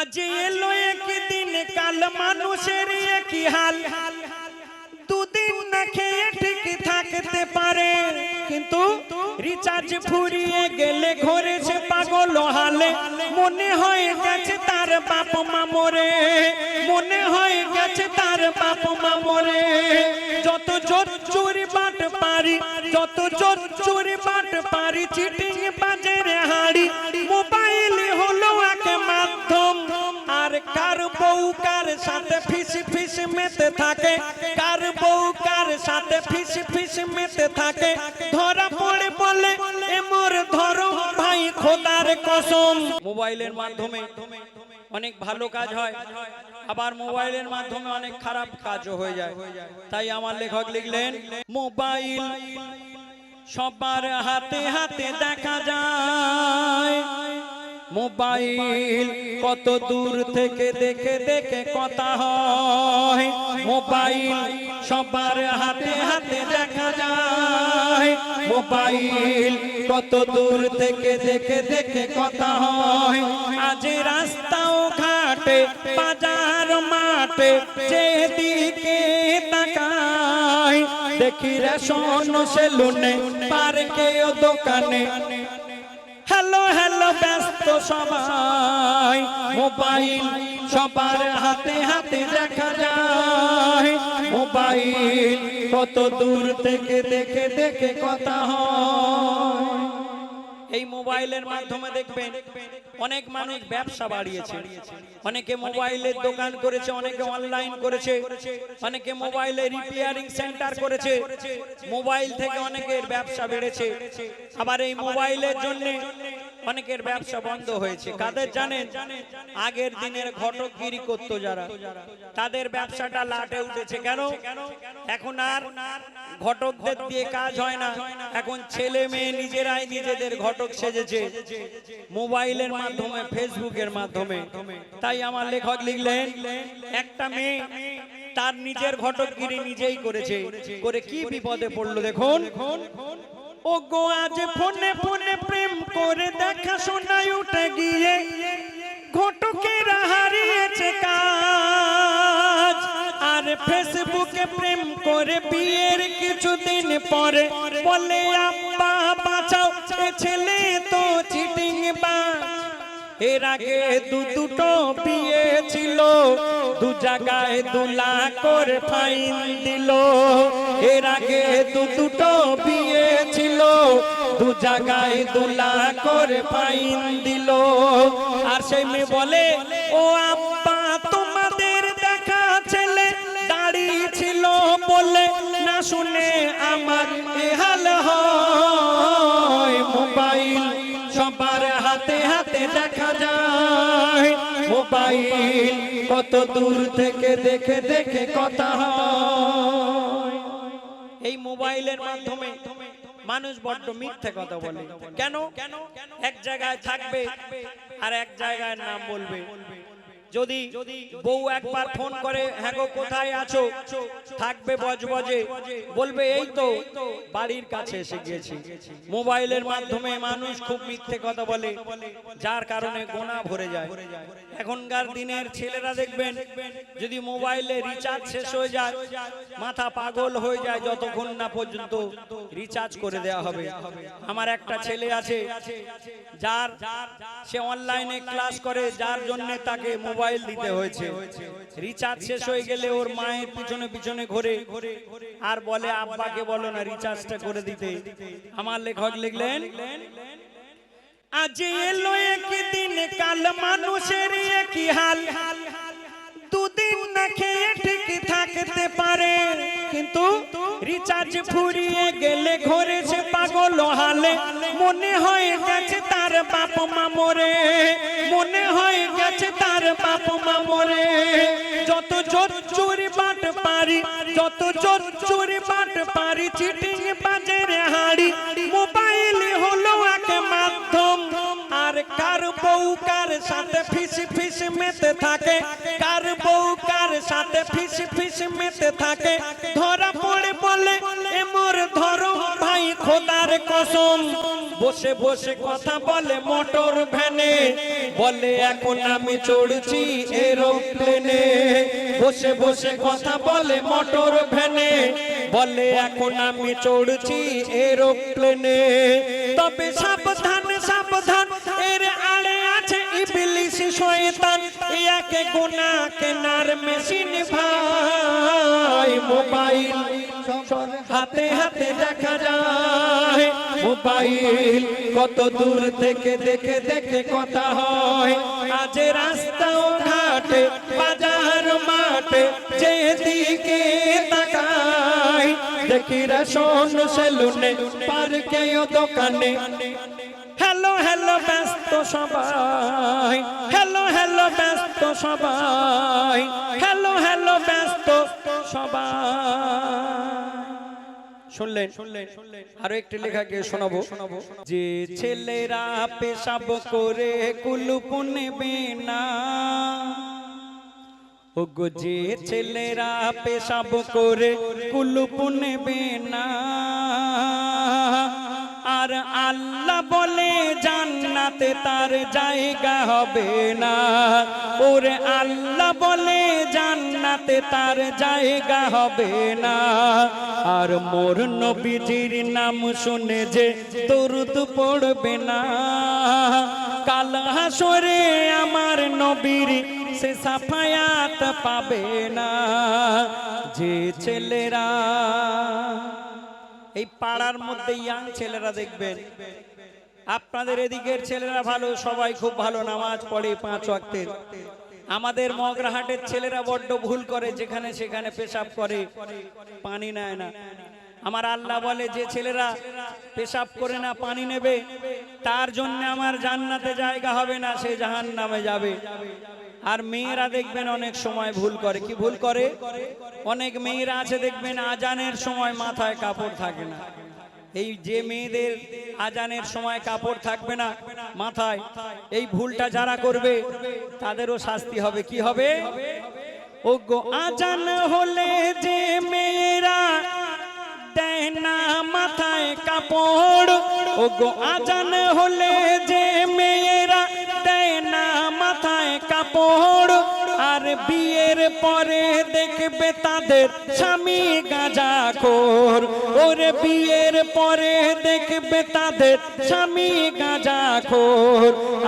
আজ এলো একদিন কাল মানুষের কি হাল। দুদিন না খেয়ে ঠিক থাকতে পারে, কিন্তু রিচার্জ ফুরিয়ে গেলে ঘরেছে পাগল হালে। মনে হয়ে গেছে তার বাপ মা মরে, মনে হয়ে গেছে তার বাপ মা মরে। যত জোর চুরি বাট পারি, যত জোর চুরি বাট পারি, চিটিং বাজের সাথে ফিস ফিস মেতে থাকে। কার বউ কার সাথে ফিস ফিস মেতে থাকে। ধরা পড়ে বলে এ মোর ধরো ভাই খোদার কসম। মোবাইলের মাধ্যমে অনেক ভালো কাজ হয়, আবার মোবাইলের মাধ্যমে অনেক খারাপ কাজও হয়ে যায়। তাই আমার লেখক লিখলেন, মোবাইল সবার হাতে হাতে দেখা যায়। মোবাইল কত দূর থেকে দেখে দেখে কথা হয়। মোবাইল সবার হাতে হাতে দেখা যায়। মোবাইল কত দূর থেকে দেখে দেখে কথা হয়। আজ রাস্তাও ঘাটে, বাজার মাঠে যেদিকে তাকাই, দেখি রেশন সেলুনে পার্কে ও দোকানে ব্যস্ত সবাই মোবাইল সবার হাতে হাতে দেখা যায়। মোবাইল কত দূর থেকে দেখে দেখে কথা এই মোবাইলের মাধ্যমে দেখবেন অনেক মানুষ ব্যবসা বাড়িয়েছে। অনেকে মোবাইলের দোকান করেছে, অনেকে অনলাইন করেছে, অনেকে মোবাইলে রিপেয়ারিং সেন্টার করেছে। মোবাইল থেকে অনেকের ব্যবসা বেড়েছে। আবার এই মোবাইলের জন্য অনেকের ব্যবসা বন্ধ হয়েছে। কাদের জানেন? আগের দিনের ঘটকগিরি করতো যারা। তাদের ব্যবসাটা লাটে উঠেছে কেন? এখন আর ঘটকদের দিয়ে কাজ হয় না। এখন ছেলে মেয়ে নিজেরাই নিজেদের ঘটক সেজেছে। মোবাইলের মাধ্যমে ফেসবুকের মাধ্যমে। তাই আমার লেখক লিখলেন একটা মেয়ে তার নিজের ঘটকগিরি নিজেই করেছে। করে কি বিপদে পড়ল দেখুন। ও গো আজ ফোনে ফোনে করে দেখা শোনায় উঠে গিয়ে ঘটকেরা হারিয়েছে কাজ। আর ফেসবুকে প্রেম করে বিয়ের কিছুদিন পরে বলে, আব্বা, বাঁচাও ছেলে তো চিটিং বাজ। এর আগে দু দুটো বিয়ে ছিল, দু জায়গায় দু করে ফাইন দিল। এর আগে দু দুটো বিয়ে ছিল, দু জায়গায় দু করে ফাইন দিল। আর সেই মেয়ে বলে, ও আব্বা, তোমাদের দেখা ছেলে দাঁড়িয়ে ছিল বলে না শুনে মোবাইল, কত দূর থেকে দেখে দেখে কথা এই মোবাইলের মাধ্যমে মানুষ বড্ড মিথ্যে কথা বলে। কেন? এক জায়গায় থাকবে আর এক জায়গায় নাম বলবে। যদি বউ একবার ফোন করে হ্যাঁ গো কোথায় আছো? থাকবে বজবজে। বলবে, এই তো, বাড়ির কাছে এসে গিয়েছি। মোবাইলের মাধ্যমে মানুষ খুব মিথ্যে কথা বলে, যার কারণে গোনা ভরে যায়। এখনকার দিনের ছেলেরা দেখবেন, যদি মোবাইলে রিচার্জ শেষ হয়ে যায়, মাথা পাগল হয়ে যায় যতক্ষণ না পর্যন্ত রিচার্জ করে দেওয়া হবে। আমার একটা ছেলে আছে, যার সে অনলাইনে ক্লাস করে, যার জন্য তাকে মোবাইল দিতে হয়েছে। রিচার্জ শেষ হয়ে গেলে ওর মায়ের পিছনে পিছনে ঘোরে। আর বলে, আব্বাকে বলো না রিচার্জটা করে দিতে। আমার লেখক লিখলেন, আজ এলো একদিন কাল মানুষের কি হাল। দুদিন রিচার্জ ফুরিয়ে গেলে ঘরেছে পাগল হালে। মনে হয়ে গেছে তার বাপ মা মরে। মনে হয়ে গেছে তার বাপ মা মরে। যত জোর চুরি বাট পারি, যত জোর চুরি বাট পারি, চিটিং বাজের হাড়ি। থাকে। কার বউ কার সাথে ফিস ফিস মেতে থাকে। ধরা পড়ে বলে, এ ধরো ভাই খোদার কসম। বসে বসে কথা বলে মোটর ভ্যানে। বলে, এখন আমি চড়ছি এরোপ্লেনে। বসে বসে কথা বলে মোটর ভ্যানে। বলে, এখন আমি চড়ছি এরোপ্লেনে। তবে সাবধান সাবধান, এর শয়তান, ইয়াকে কেনার মেশিন ভাই, মোবাইল হাতে হাতে দেখা যায়। মোবাইল কত দূর থেকে দেখে দেখে কথা হয়। আজ রাস্তা ও ঘাটে, বাজার মাঠে যেদিকে তাকাই দেখি রেশন সেলুনে, পার্কে ও দোকানে হ্যালো হ্যালো ব্যস্ত সবাই হ্যালো হ্যালো ব্যস্ত সবাই হ্যালো হ্যালো ব্যস্ত সবাই শুনলেন? আরও একটি লেখা গিয়ে শোনাবো শোনাবো। যে ছেলেরা পেশাব করে কুলুপ নেবে না। ওগো, যে ছেলেরা পেশাব করে কুলুপ নেবে না। আর আল্লাহ বলে জান্নাতে তার জায়গা হবে না। ওরে আল্লাহ বলে জান্নাতে তার জায়গা হবে না। আর মোর নবীজির নাম শুনে যে দরুদ পড়বে না। কাল হাসরে আমার নবীর সে সাফায়াত পাবে না। যে ছেলেরা এই পাড়ার মধ্যে ইয়াং ছেলেরা দেখবেন। আপনাদের এদিকের ছেলেরা ভালো, সবাই খুব ভালো, নামাজ পড়ে পাঁচ ওয়াক্তের আমাদের মগরাহাটের ছেলেরা বড্ড ভুল করে, যেখানে সেখানে পেশাব করে, পানি নেয় না। আমার আল্লাহ বলে, যে ছেলেরা পেশাব করে না, পানি নেবে, তার জন্য আমার জান্নাতে জায়গা হবে না, সে জাহান নামে যাবে। আর মেয়েরা দেখবেন অনেক সময় ভুল করে। কি ভুল করে? অনেক মেয়েরা আছে দেখবেন আজানের সময় মাথায় কাপড় থাকে না। এই যে মেয়েদের আজানের সময় কাপড় থাকবে না মাথায়, এই ভুলটা যারা করবে, তাদেরও শাস্তি হবে। কি হবে? ও গো আজান হলে যে মেয়েরা দেয় না মাথায় কাপড় ও গো আজান হলে যে মাথায় কাপড় আর বিয়ের পরে দেখবে তাদের স্বামী গাঁজা খোর ওরে বিয়ের পরে দেখবে তাদের স্বামী গাঁজা খোর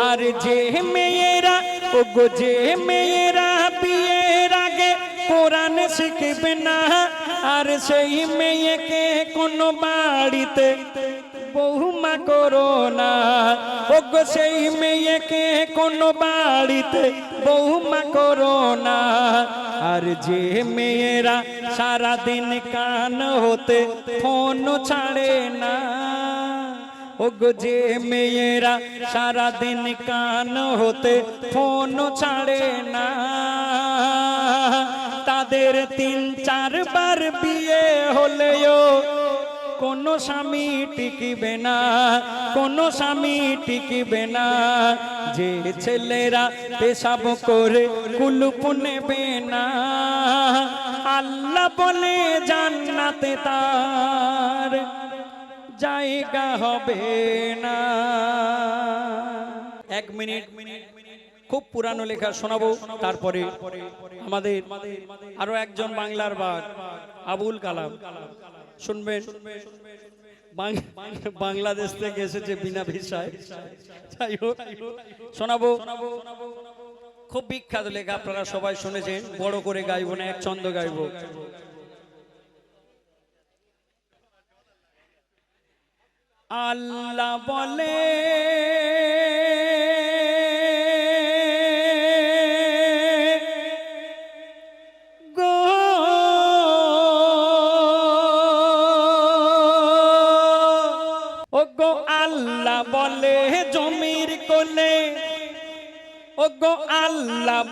আর যে মেয়েরা ও গো যে মেয়েরা বিয়ের আগে কোরআন শিখবে না, আর সেই মেয়েকে কোনো বাড়িতে বহুমা করো না। ওগো সেই মেয়েকে কোনো বাড়িতে বহুমা করো না। আর যে মেয়েরা সারা দিন কান হতে ফোন ছাড়ে না। ওগো যে মেয়েরা সারা দিন কান হতে ফোন ছাড়ে না। তাদের তিন চারবার বিয়ে হলেও কোন স্বামী টিকিবে না, কোন স্বামী টিকিবে না। যে ছেলেরা পেশাব করে কুলুপ নেবে না। আল্লাহ বলে জান্নাতে তার জায়গা হবে না। এক মিনিট খুব পুরানো লেখা শোনাবো। তারপরে আমাদের আরও একজন বাংলার বাঘ আবুল কালাম। শুনবেন? বাংলাদেশ থেকে এসেছে বিনা ভিসায়। যাই হোক, শোনাবো। খুব বিখ্যাত লেখা, আপনারা সবাই শুনেছেন। বড় করে গাইবো না, এক ছন্দ গাইবো। আল্লাহ বলে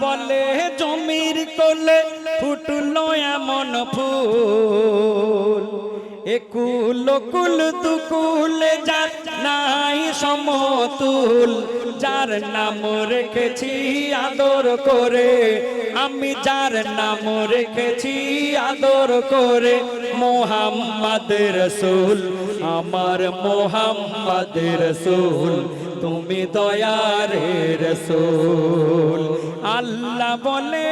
বলে, জমির কোলে ফুটলো এমন ফুল। একুল কুল দুকুল যার নাই সমতুল, যার নাম রেখেছি আদর করে। আমি যার নাম রেখেছি আদর করে, মোহাম্মদ রসুল, আমার মোহাম্মদ রসুল। তুমি দয়ারে রসুল। আল্লাহ বলে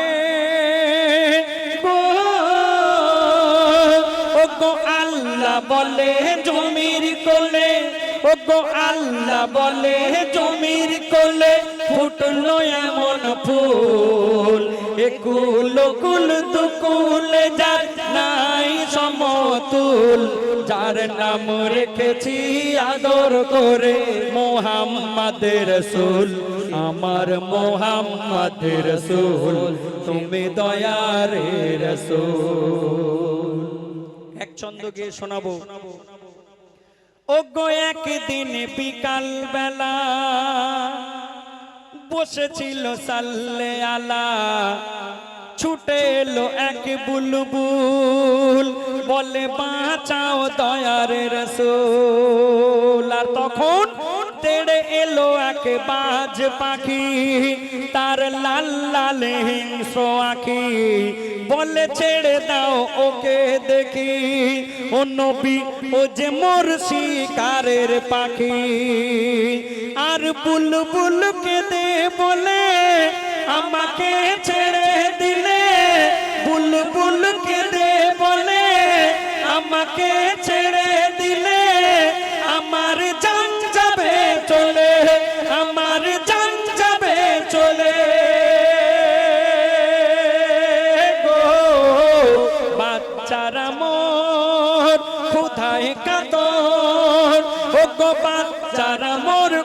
গো আল্লাহ বলে জমির কোলে ও গো আল্লাহ বলে জমির কোলে ফুটলো এমন ফুল। একুল কুল দুকুল যার নাই সমতুল, যার নাম রেখেছি আদর করে মোহাম্মদ রসুল। আমার মোহাম্মদ রসুল, তুমি দয়ারে রসুল। এক ছন্দ গিয়ে শোনাবো। ওগো, একদিন বিকাল বেলা বসেছিল সাল্লে আলা ছুটে এলো এক বুলবুল। বলে, বাঁচাও দয়ার রসুল। আর তখন তেড়ে এলো এক বাজ পাখি, তার লাল লাল হিংস্র আখি। বলে, ছেড়ে দাও ওকে দেখি। ও নবী, ও যে মোর শিকারের পাখি। আর বুলবুল কেঁদে বলে, আমাকে ছেড়ে আমাকে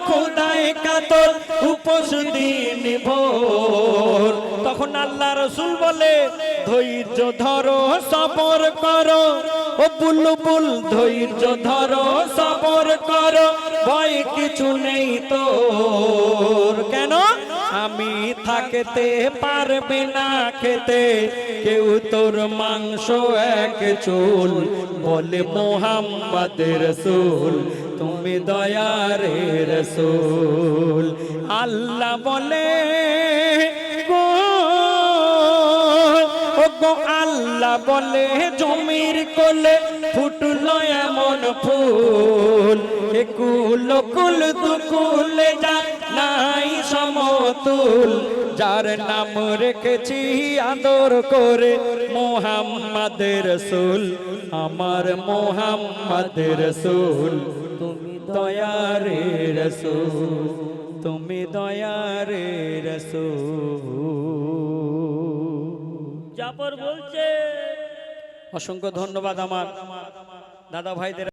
খোদায় কাতর তখন আল্লাহ রসুল বলে, ধৈর্য ধরো, সবর করো। ও ধৈর্য ধরো, সবর করো, ভয় কিছু নেই তোর। কেন? আমি থাকতে পারবে না খেতে, কেউ তোর মাংস এক চুল, বলে মোহাম্মদ রসুল। তুমি দয়ারে রসুল। আল্লাহ বলে গো গো আল্লাহ বলে, জমির কোলে ফুটলো এমন ফুল। একুল কুল দুকুল যা নাই সমতুল। যার নাম রেখেছি আদর করে মোহাম্মদ রসুল। আমার মোহাম্মদ রসুল। তুমি দয়ারে রসো তুমি দয়ারে রসো জাপর বলছে অসংখ্য ধন্যবাদ আমার দাদা ভাইদের।